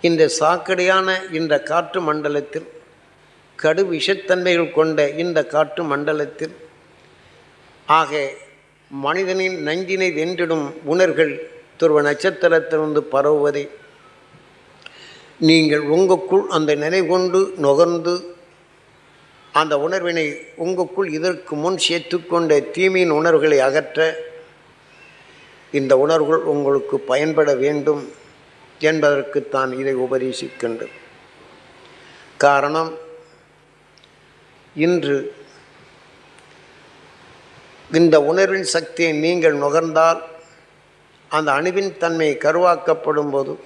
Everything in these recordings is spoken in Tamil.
இந்த சாக்கடையான இந்த காற்று மண்டலத்தில் கடு விஷத்தன்மைகள் கொண்ட இந்த காற்று மண்டலத்தில் ஆக மனிதனின் நஞ்சினை வென்றிடும் உணர்கள் துருவ நட்சத்திரத்திலிருந்து பரவுவதை. நீங்கள் உங்களுக்குள் அந்த நினை கொண்டு நுகர்ந்து அந்த உணர்வினை உங்களுக்குள் இதற்கு முன் சேர்த்துக்கொண்ட தீமையின் உணர்வுகளை அகற்ற இந்த உணர்வுகள் உங்களுக்கு பயன்பட வேண்டும். என்பதற்குத்தான் இதை உபதேசிக்கின்றது. காரணம் இன்று இந்த உணர்வின் சக்தியை நீங்கள் நுகர்ந்தால் அந்த அணுவின் தன்மை கருவாக்கப்படும் போது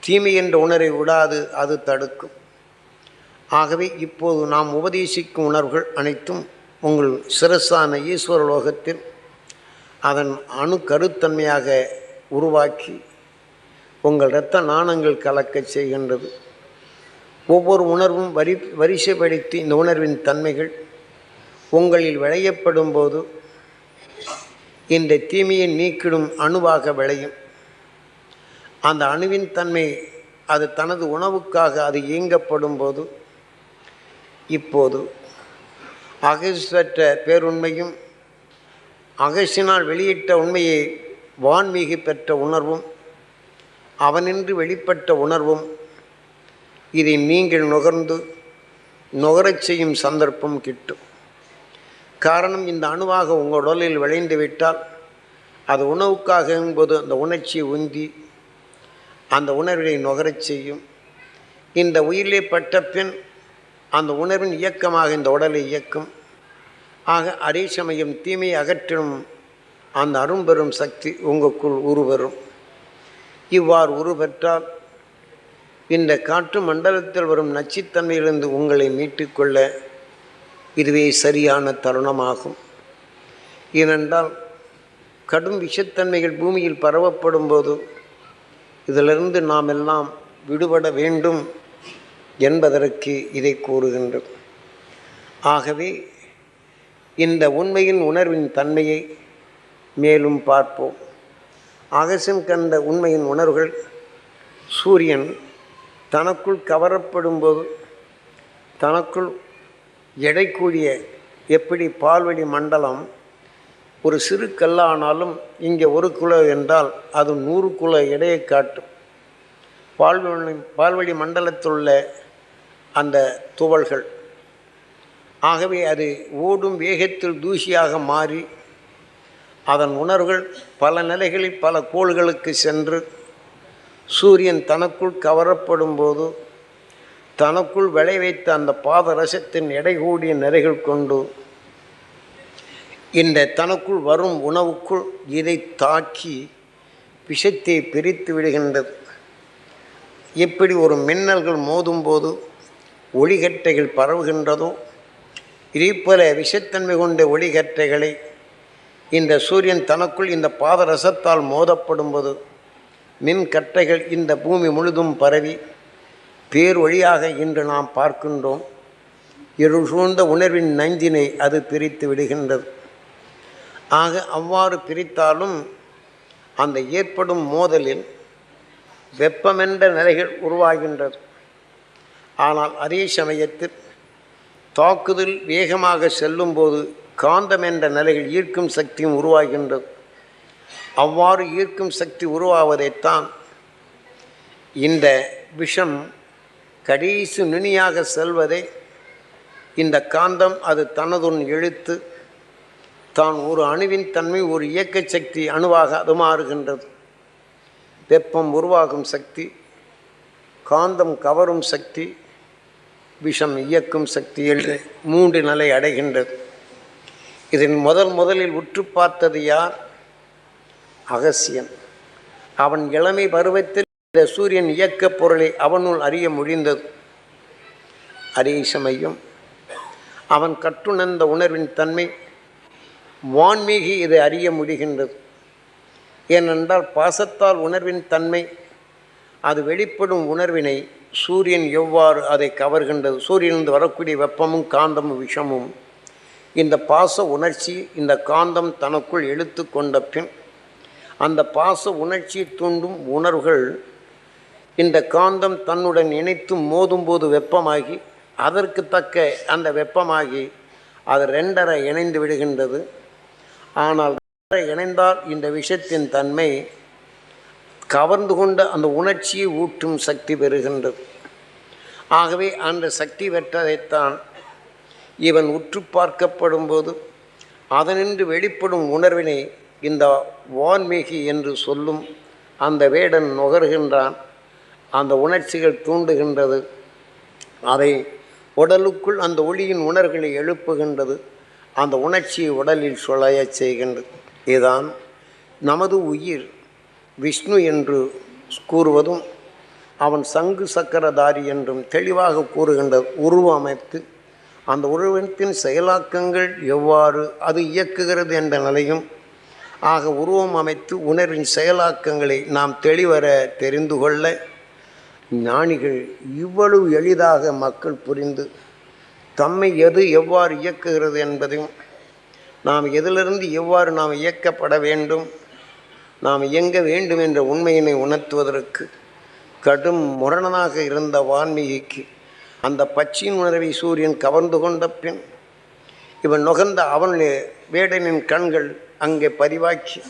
தீமை என்ற உணரை விடாது அது தடுக்கும். ஆகவே இப்போது நாம் உபதேசிக்கும் உணர்வுகள் அனைத்தும் உங்கள் சிரசான ஈஸ்வர லோகத்தில் அதன் அணு கருத்தன்மையாக உருவாக்கி உங்கள் இரத்த நாணங்கள் கலக்கச் செய்கின்றது. ஒவ்வொரு உணர்வும் வரி வரிசைப்படுத்தி இந்த உணர்வின் தன்மைகள். உங்களில் விளையப்படும் போது இந்த தீமையை நீக்கிடும் அணுவாக விளையும். அந்த அணுவின் தன்மை அது தனது உணவுக்காக அது இயங்கப்படும் போது இப்போது அகசற்ற பேருண்மையும் அகசினால் வெளியிட்ட உண்மையை வான்மீகி பெற்ற உணர்வும் அவனின்று வெளிப்பட்ட உணர்வும் இதை நீங்கள் நுகர்ந்து நுகரச் செய்யும் சந்தர்ப்பம் கிட்டும். காரணம் இந்த அணுவாக உங்கள் உடலில் விளைந்து விட்டால் அது உணவுக்காக என்பது அந்த உணர்ச்சியை உந்தி அந்த உணர்வை நுகரச் செய்யும். இந்த உயிரிலே பட்ட பின் அந்த உணர்வின் இயக்கமாக இந்த உடலை இயக்கும். ஆக அதே சமயம் தீமையை அகற்றும் அந்த அரும்பெரும் சக்தி உங்களுக்குள் உருவரும். இவ்வாறு உருவெற்றால் இந்த காற்று மண்டலத்தில் வரும் நச்சுத்தன்மையிலிருந்து உங்களை மீட்டுக்கொள்ள இதுவே சரியான தருணமாகும். ஏனென்றால் கடும் விஷத்தன்மைகள் பூமியில் பரவப்படும் போது இதிலிருந்து நாம் எல்லாம் விடுபட வேண்டும் என்பதற்கு இதை கூறுகின்றோம். ஆகவே இந்த உண்மையின் உணர்வின் தன்மையை மேலும் பார்ப்போம். அகசன் கண்ட உண்மையின் உணர்வுகள் சூரியன் தனக்குள் கவரப்படும்போது தனக்குள் எடைக்கூடிய எப்படி பால்வெளி மண்டலம் ஒரு சிறு கல்லானாலும் இங்கே ஒரு குலோ என்றால் அது நூறு குல எடையை காட்டும். பால்வெளி பால்வெளி மண்டலத்தில் உள்ள அந்த துவள்கள். ஆகவே அது ஓடும் வேகத்தில் தூசியாக மாறி அதன் உணர்வுகள் பல நிலைகளில் பல கோள்களுக்கு சென்று சூரியன் தனக்குள் கவரப்படும் போது தனக்குள் விளைவைத்த அந்த பாதரசத்தின் எடை கூடிய நிறைகள் கொண்டு இந்த தனக்குள் வரும் உணவுக்குள் இதை தாக்கி விஷத்தை பிரித்து விடுகின்றது. எப்படி ஒரு மின்னல்கள் மோதும்போது ஒளிகட்டைகள் பரவுகின்றதோ இதேபோல விஷத்தன்மை கொண்ட ஒளிகட்டைகளை இந்த சூரியன் தனக்குள் இந்த பாதரசத்தால் மோதப்படும்போது மின் கட்டைகள் இந்த பூமி முழுதும் பரவி பேர் வழியாக இன்று நாம் பார்க்கின்றோம். இருள் சூழ்ந்த உணர்வின் நஞ்சினை அது பிரித்து விடுகின்றது. ஆக அவ்வாறு பிரித்தாலும் அந்த ஏற்படும் மோதலில் வெப்பமென்ற நிலைகள் உருவாகின்றது. ஆனால் அதே சமயத்தில் தாக்குதல் வேகமாக செல்லும்போது காந்தம் என்ற நிலையில் ஈர்க்கும் சக்தியும் உருவாகின்றது. அவ்வாறு ஈர்க்கும் சக்தி உருவாவதைத்தான் இந்த விஷம் கடைசி நுனியாக செல்வதை இந்த காந்தம் அது தனதுன் இழுத்து தான் ஒரு அணுவின் தன்மை ஒரு இயக்க சக்தி அணுவாக அது மாறுகின்றது. வெப்பம் உருவாகும் சக்தி காந்தம் கவரும் சக்தி விஷம் இயக்கும் சக்தி என்று மூன்று நிலை அடைகின்றது. இதன் முதல் முதலில் உற்று பார்த்தது யார்? அகசியன். அவன் இளமை பருவத்தில் இந்த சூரியன் இயக்கப் பொருளை அவனுள் அறிய முடிந்தது. அதே சமயம் அவன் கற்றுணர்ந்த உணர்வின் தன்மை வான்மீகி இதை அறிய முடிகின்றது. ஏனென்றால் பாசத்தால் உணர்வின் தன்மை அது வெளிப்படும் உணர்வினை சூரியன் எவ்வாறு அதை கவர்கின்றது? சூரியனிலிருந்து வரக்கூடிய வெப்பமும் காந்தமும் விஷமும் இந்த பாச உணர்ச்சி இந்த காந்தம் தனக்குள் இழுத்து கொண்ட பின் அந்த பாச உணர்ச்சியை தூண்டும் உணர்வுகள் இந்த காந்தம் தன்னுடன் இணைத்து மோதும்போது வெப்பமாகி அதற்கு தக்க அந்த வெப்பமாகி அது ரெண்டரை இணைந்து விடுகின்றது. ஆனால் ரெண்டரை இணைந்தால் இந்த விஷயத்தின் தன்மை கவர்ந்து கொண்ட அந்த உணர்ச்சியை ஊட்டும் சக்தி பெறுகின்றது. ஆகவே அந்த சக்தி பெற்றதைத்தான் இவன் உற்று பார்க்கப்படும் போது அதனின்று வெளிப்படும் உணர்வினை இந்த வான்மீகி என்று சொல்லும் அந்த வேடன் நுகர்கின்றான். அந்த உணர்ச்சிகள் தூண்டுகின்றது. அதை உடலுக்குள் அந்த ஒளியின் உணர்களை எழுப்புகின்றது. அந்த உணர்ச்சியை உடலில் சுழையச் செய்கின்றது. இதுதான் நமது உயிர் விஷ்ணு என்று கூறுவதும் அவன் சங்கு சக்கரதாரி என்றும் தெளிவாக கூறுகின்ற உருவமைத்து அந்த உருவத்தின் செயலாக்கங்கள் எவ்வாறு அது இயக்குகிறது என்ற நிலையும் ஆக உருவம் அமைத்து உணர்வின் செயலாக்கங்களை நாம் தெளிவர தெரிந்து கொள்ள ஞானிகள் இவ்வளவு எளிதாக மக்கள் புரிந்து தம்மை எது எவ்வாறு இயக்குகிறது என்பதையும் நாம் எதிலிருந்து எவ்வாறு நாம் இயக்கப்பட வேண்டும் நாம் இயங்க வேண்டும் என்ற உண்மையினை உணர்த்துவதற்கு கடும் முரணனாக இருந்த வான்மீகிக்கு அந்த பச்சியின் உணர்வை சூரியன் கவர்ந்து கொண்ட பின் இவன் நுகர்ந்த அவன் வேடனின் கண்கள் அங்கே பதிவாக்கி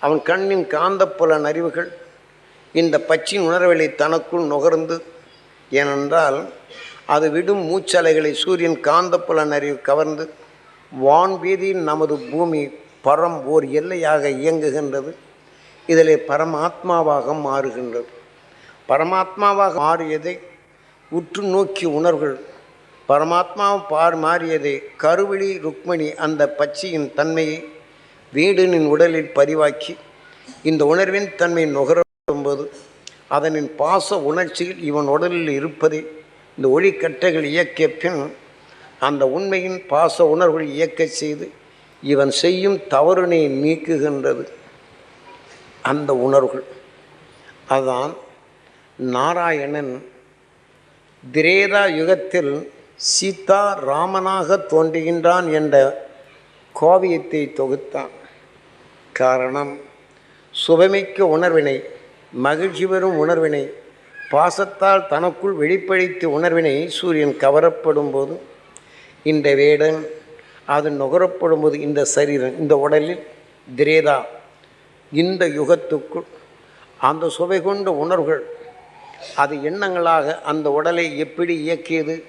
அவன் கண்ணின் காந்தப்புலன் அறிவுகள் இந்த பச்சின் உணர்வுகளை தனக்குள் நுகர்ந்து ஏனென்றால் அது விடும் மூச்சலைகளை சூரியன் காந்தப்புலன் அறிவு கவர்ந்து வான்வீதியில் நமது பூமி பரம் ஓர் எல்லையாக இயங்குகின்றது. இதிலே பரமாத்மாவாக மாறுகின்றது. பரமாத்மாவாக மாறியதை உற்று நோக்கி உணர்வுகள். பரமாத்மாவும் பார் மாறியது. கருவிழி ருக்மணி அந்த பச்சையின் தன்மையை வீடனின் உடலில் பதிவாக்கி இந்த உணர்வின் தன்மை நுகரும்போது அதனின் பாச உணர்ச்சியில் இவன் உடலில் இருப்பதை இந்த ஒளிக்கட்டைகள் இயக்கிய பின் அந்த உண்மையின் பாச உணர்வுகள் இயக்க செய்து இவன் செய்யும் தவறுனை நீக்குகின்றது. அந்த உணர்வுகள். அதான் நாராயணன் திரேதா யுகத்தில் சீதா ராமனாக தோன்றுகின்றான் என்ற கோவியத்தை தொகுத்தான். காரணம் சுபமிக்க உணர்வினை மகிழ்ச்சி பெறும் உணர்வினை பாசத்தால் தனக்குள் வெளிப்படுத்திய உணர்வினை சூரியன் கவரப்படும் போது இந்த வேடன் அது நுகரப்படும் போது இந்த சரீரம் இந்த உடலில் திரேதா இந்த யுகத்துக்குள் அந்த சுவை கொண்ட உணர்வுகள் அது எண்ணங்களாக அந்த உடலை எப்படி இயக்கியது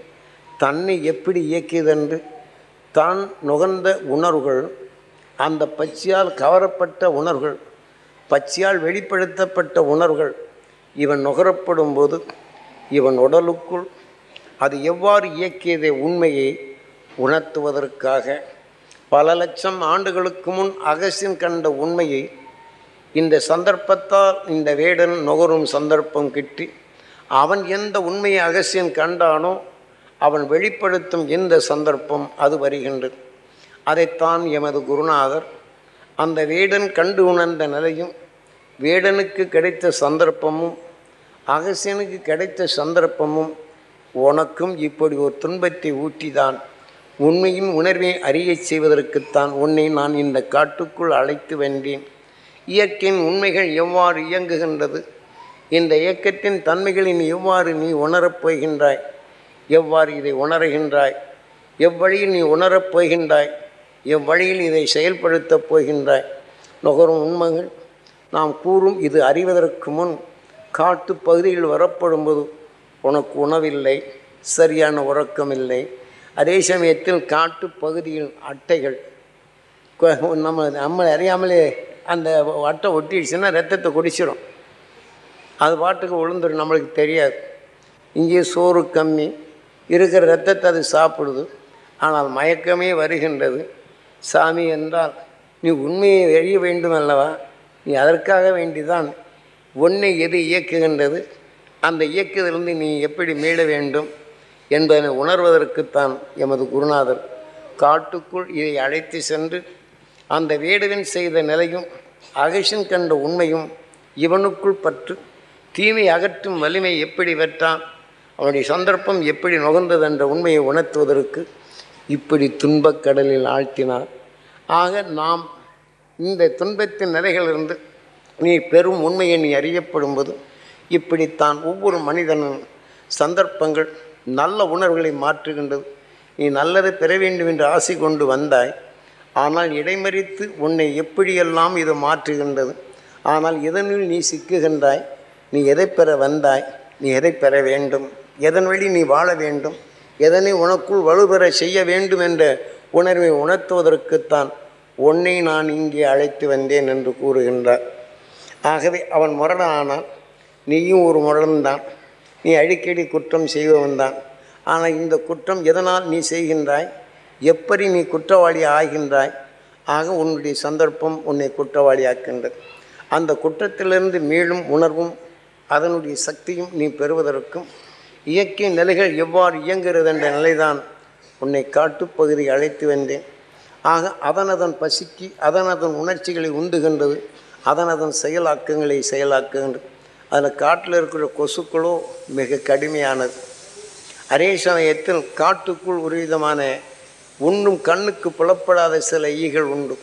தன்னை எப்படி இயக்கியது என்று தான் நுகர்ந்த உணர்வுகள் அந்த பச்சையால் கவரப்பட்ட உணர்வுகள் பச்சையால் வெளிப்படுத்தப்பட்ட உணர்வுகள் இவன் நுகரப்படும் போது இவன் உடலுக்குள் அது எவ்வாறு இயக்கியதை உண்மையை உணர்த்துவதற்காக. பல லட்சம் ஆண்டுகளுக்கு முன் அகசின் கண்ட உண்மையை இந்த சந்தர்ப்பத்தால் இந்த வேடன் நுகரும் சந்தர்ப்பம் கிட்டி அவன் எந்த உண்மையை அகசியன் கண்டானோ அவன் வெளிப்படுத்தும் எந்த சந்தர்ப்பம் அது வருகின்றது. அதைத்தான் எமது குருநாதர் அந்த வேடன் கண்டு உணர்ந்த நிலையும் வேடனுக்கு கிடைத்த சந்தர்ப்பமும் அகசியனுக்கு கிடைத்த சந்தர்ப்பமும் உனக்கும் இப்படி ஒரு துன்பத்தை ஊட்டிதான். உண்மையின் உணர்வை அறியச் செய்வதற்குத்தான் உன்னை நான் இந்த காட்டுக்குள் அழைத்து வென்றேன் இயற்கையின் உண்மைகள் எவ்வாறு இயங்குகின்றது? இந்த இயக்கத்தின் தன்மைகளின் எவ்வாறு நீ உணரப் போகின்றாய்? எவ்வாறு இதை உணர்கின்றாய்? எவ்வழியில் நீ உணரப் போகின்றாய்? எவ்வழியில் இதை செயல்படுத்தப் போகின்றாய்? நுகரும் உண்மைகள் நாம் கூறும் இது அறிவதற்கு முன் காட்டு பகுதியில் வரப்படும்போது உனக்கு உணவில்லை சரியான உறக்கமில்லை. அதே சமயத்தில் காட்டு பகுதியில் அட்டைகள் நம்ம நம்ம அறியாமலே அந்த அட்டை ஒட்டிடுச்சுன்னா ரத்தத்தை குடிச்சிடும் அது பாட்டுக்கு விழுந்துடும் நம்மளுக்கு தெரியாது. இங்கேயே சோறு கம்மி இருக்கிற ரத்தத்தை அது சாப்பிடுது. ஆனால் மயக்கமே வருகின்றது. சாமி என்றால் நீ உண்மையை அறிய வேண்டும் அல்லவா? நீ அதற்காக வேண்டிதான் உன்னை எது இயக்குகின்றது? அந்த இயக்கத்திலிருந்து நீ எப்படி மீள வேண்டும் என்பதனை உணர்வதற்குத்தான் எமது குருநாதர் காட்டுக்குள் இதை அழைத்து சென்று அந்த வேடுவன் செய்த நிலையும் அகசின் கண்ட உண்மையும் இவனுக்குள் பற்று தீமை அகற்றும் வலிமை எப்படி பெற்றான்? அவனுடைய சந்தர்ப்பம் எப்படி நுகர்ந்தது என்ற உண்மையை உணர்த்துவதற்கு இப்படி துன்பக் கடலில் ஆழ்த்தினார். ஆக நாம் இந்த துன்பத்தின் நிலைகளிலிருந்து நீ பெரும் உண்மையை நீ அறியப்படும்போது இப்படித்தான் ஒவ்வொரு மனிதனும் சந்தர்ப்பங்கள் நல்ல உணர்வுகளை மாற்றுகின்றது. நீ நல்லது பெற வேண்டும் என்று ஆசை கொண்டு வந்தாய். ஆனால் இடைமறித்து உன்னை எப்படியெல்லாம் இது மாற்றுகின்றது? ஆனால் இதனில் நீ சிக்குகின்றாய்? நீ எதை பெற வந்தாய்? நீ எதை பெற வேண்டும்? எதன் வழி நீ வாழ வேண்டும்? எதனை உனக்குள் வலுப்பெற செய்ய வேண்டும் என்ற உணர்வை உணர்த்துவதற்குத்தான் உன்னை நான் இங்கே அழைத்து வந்தேன் என்று கூறுகின்றார். ஆகவே அவன் முரடானால் நீயும் ஒரு முரடன்தான். நீ அடிக்கடி குற்றம் செய்பவன்தான். ஆனால் இந்த குற்றம் எதனால் நீ செய்கின்றாய்? எப்படி நீ குற்றவாளி ஆகின்றாய்? ஆக உன்னுடைய சந்தர்ப்பம் உன்னை குற்றவாளியாக்கின்றது. அந்த குற்றத்திலிருந்து மீளும் உணர்வும் அதனுடைய சக்தியும் நீ பெறுவதற்கும் இயற்கை நிலைகள் எவ்வாறு இயங்குகிறது என்ற நிலைதான் உன்னை காட்டுப்பகுதி அழைத்து வந்தேன். ஆக அதனதன் பசிக்கு அதனதன் உணர்ச்சிகளை உண்டுகின்றது. அதனதன் செயலாக்கங்களை செயலாக்குகின்றது. அதில் காட்டில் இருக்கிற கொசுக்களோ மிக கடுமையானது. அதே சமயத்தில் காட்டுக்குள் ஒரு விதமான ஒன்றும் கண்ணுக்கு புலப்படாத சில ஈகள் உண்டு.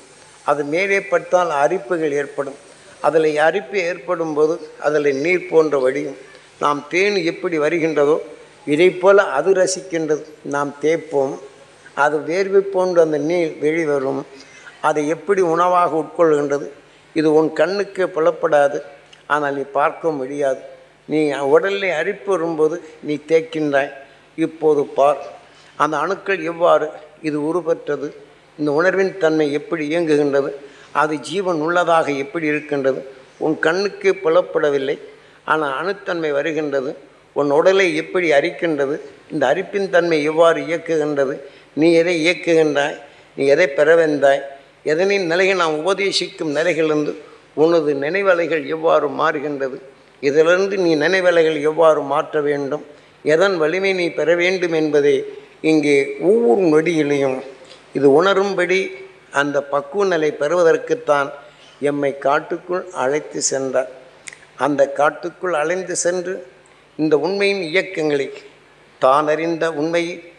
அது மேலே பட்டால் அரிப்புகள் ஏற்படும். அதில் அரிப்பு ஏற்படும் போது அதில் நீர் போன்ற வழியும் நாம் தேன் எப்படி வருகின்றதோ இதைப் போல் அது ரசிக்கின்றது. நாம் தேய்ப்போம். அது வேர்வை போன்று அந்த நீர் வெளிவரும் அதை எப்படி உணவாக உட்கொள்கின்றது? இது உன் கண்ணுக்கு புலப்படாது. ஆனால் நீ பார்க்க முடியாது. நீ உடலில் அரிப்பு வரும்போது நீ தேய்க்கின்றாய். இப்போது பார். அந்த அணுக்கள் எவ்வாறு? இது உருப்பெற்றது இந்த உணர்வின் தன்மை எப்படி இயங்குகின்றது? அது ஜீவன் உள்ளதாக எப்படி இருக்கின்றது? உன் கண்ணுக்கு புலப்படவில்லை. ஆனால் அணுத்தன்மை வருகின்றது. உன் உடலை எப்படி அரிக்கின்றது? இந்த அரிப்பின் தன்மை எவ்வாறு இயக்குகின்றது? நீ எதை இயக்குகின்றாய்? நீ எதை பெறவென்றாய் எதனின் நிலையை நாம் உபதேசிக்கும் நிலைகளிலிருந்து உனது நினைவலைகள் எவ்வாறு மாறுகின்றது? இதிலிருந்து நீ நினைவலைகள் எவ்வாறு மாற்ற வேண்டும்? எதன் வலிமை நீ பெற வேண்டும் என்பதை இங்கே ஒவ்வொரு நொடியிலையும் இது உணரும்படி அந்த பக்குவ நிலை பெறுவதற்குத்தான் எம்மை காட்டுக்குள் அழைத்து சென்றார். அந்த காட்டுக்குள் அலைந்து சென்று இந்த உண்மையின் இயக்கங்களை தான் அறிந்த உண்மையை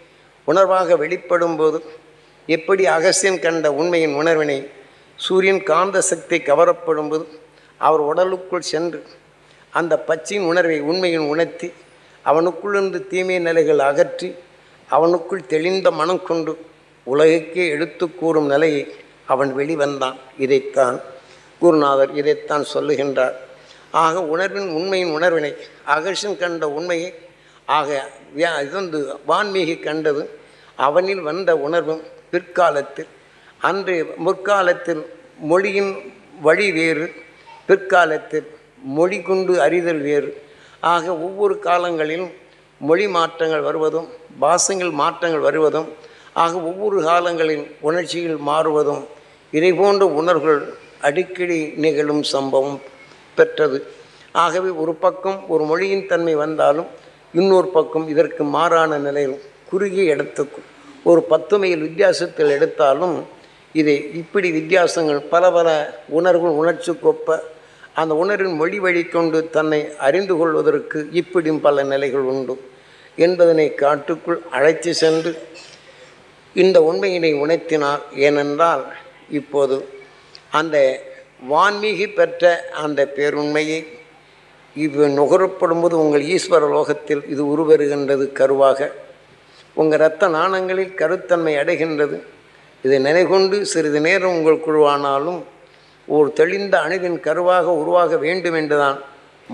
உணர்வாக வெளிப்படும் போது எப்படி அகசியன் கண்ட உண்மையின் உணர்வினை சூரியன் காந்த சக்தி கவரப்படும் போது அவர் உடலுக்குள் சென்று அந்த பச்சையின் உணர்வை உண்மையின் உணர்த்தி அவனுக்குள்ளிருந்து தீமை நிலைகள் அகற்றி அவனுக்குள் தெளிந்த மனம் கொண்டு உலகுக்கே எடுத்து கூறும் நிலையை அவன் வெளிவந்தான். இதைத்தான் குருநாதர் இதைத்தான் சொல்லுகின்றார். ஆக உணர்வின் உண்மையின் உணர்வினை அகர்ஷன் கண்ட உண்மையை ஆக இது வந்து வான்மீகி கண்டது அவனில் வந்த உணர்வும் பிற்காலத்தில் அன்று முற்காலத்தில் மொழியின் வழி வேறு பிற்காலத்தில் மொழி கொண்டு அறிதல் வேறு. ஆக ஒவ்வொரு காலங்களிலும் மொழி மாற்றங்கள் வருவதும் பாசங்கள் மாற்றங்கள் வருவதும் ஆக ஒவ்வொரு காலங்களில் உணர்ச்சியில் மாறுவதும் இதை போன்ற உணர்வுகள் அடிக்கடி நிகழும் சம்பவம் பெற்றது. ஆகவே ஒரு பக்கம் ஒரு மொழியின் தன்மை வந்தாலும் இன்னொரு பக்கம் இதற்கு மாறான நிலையில் குறுகிய இடத்துக்கு ஒரு பத்து மைல் வித்தியாசத்தில் எடுத்தாலும் இதை இப்படி வித்தியாசங்கள் பல பல உணர்வுகள் உணர்ச்சி கொப்ப அந்த உணர்வின் மொழி வழி கொண்டு தன்னை அறிந்து கொள்வதற்கு இப்படியும் பல நிலைகள் உண்டு. என்பதனை காட்டுக்குள் அழைத்து சென்று இந்த உண்மையினை உணர்த்தினார். ஏனென்றால் இப்போது அந்த வான்மீகி பெற்ற அந்த பேருண்மையை இது நுகரப்படும்போது உங்கள் ஈஸ்வர லோகத்தில் இது உருவருகின்றது கருவாக. உங்கள் இரத்த நாணங்களில் கருத்தன்மை அடைகின்றது. இதை நினைகொண்டு சிறிது நேரம் உங்கள் குழுவானாலும் ஒரு தெளிந்த அணுவின் கருவாக உருவாக வேண்டும் என்றுதான்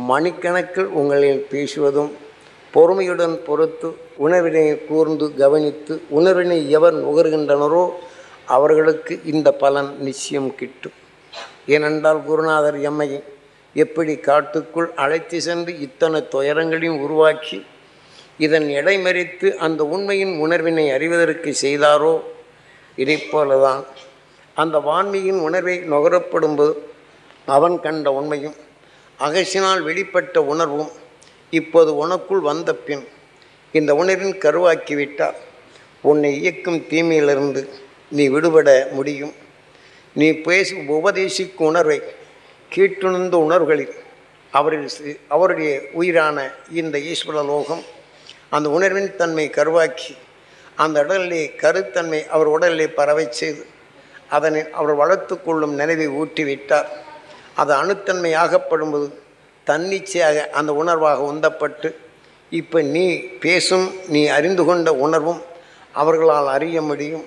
மணிக்கணக்கில் உங்களில் பேசுவதும் பொறுமையுடன் பொறுத்து உணர்வினை கூர்ந்து கவனித்து உணர்வினை எவர் நுகர்கின்றனரோ அவர்களுக்கு இந்த பலன் நிச்சயம் கிட்டும். ஏனென்றால் குருநாதர் எம்மை எப்படி காட்டுக்குள் அழைத்து சென்று இத்தனை துயரங்களையும் உருவாக்கி இதன் இடைமறித்து அந்த உண்மையின் உணர்வினை அறிவதற்கு செய்தாரோ? இதைப் போலதான் அந்த வான்மையின் உணர்வை நுகரப்படும்போது அவன் கண்ட உண்மையும் அகசினால் வெளிப்பட்ட உணர்வும் இப்போது உனக்குள் வந்த பின் இந்த உணர்வின் கருவாக்கிவிட்டால் உன்னை இயக்கும் தீமையிலிருந்து நீ விடுபட முடியும். நீ பேசி உபதேசிக்கும் உணர்வை கீட்டுணர்ந்த உணர்வுகளில் அவரில் அவருடைய உயிரான இந்த ஈஸ்வர லோகம் அந்த உணர்வின் தன்மை கருவாக்கி அந்த உடலிலே கருத்தன்மை அவர் உடலிலே பரவை செய்து அதனை அவர் வளர்த்து கொள்ளும் நினைவை ஊட்டிவிட்டார். அது அணுத்தன்மை ஆகப்படும்போது தன்னிச்சையாக அந்த உணர்வாக உந்தப்பட்டு இப்போ நீ பேசும் நீ அறிந்து கொண்ட உணர்வும் அவர்களால் அறிய முடியும்.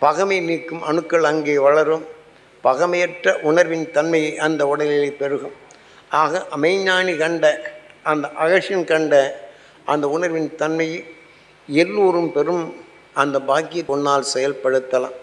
பகமை நீக்கும் அணுக்கள் அங்கே வளரும். பகமையற்ற உணர்வின் தன்மையை அந்த உடலிலே பெருகும். ஆக மெய்ஞானி கண்ட அந்த அகசின் கண்ட அந்த உணர்வின் தன்மையை எல்லோரும் பெறும் அந்த பாக்கிய பொன்னால் செயல்படுத்தலாம்.